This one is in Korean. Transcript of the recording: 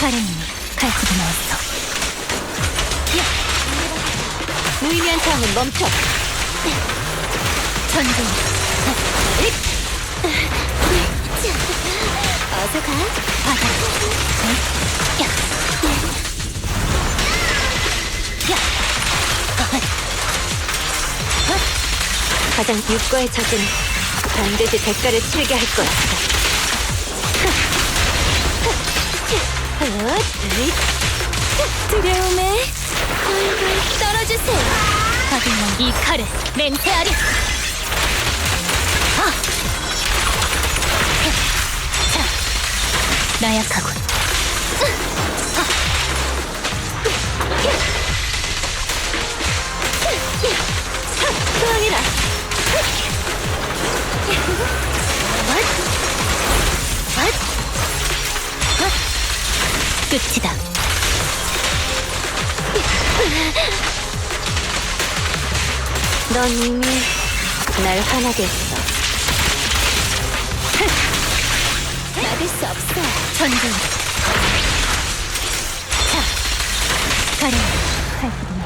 가렌님이 갈치고 나왔어. 야! 무의미한 상황은 멈춰. 전쟁. 어서 가. 바다. 야. 야. 가장 육과의 적은 반드시 대가를 치르게 할 거야. 두려움에 헐헐 떨어주세요. 가득한 이 칼을 맹세하리. 아! 자, 나약하군. 끝이다. 넌 이미 날 화나게 했어. 막을 수 없어. 전쟁. 자, 가령.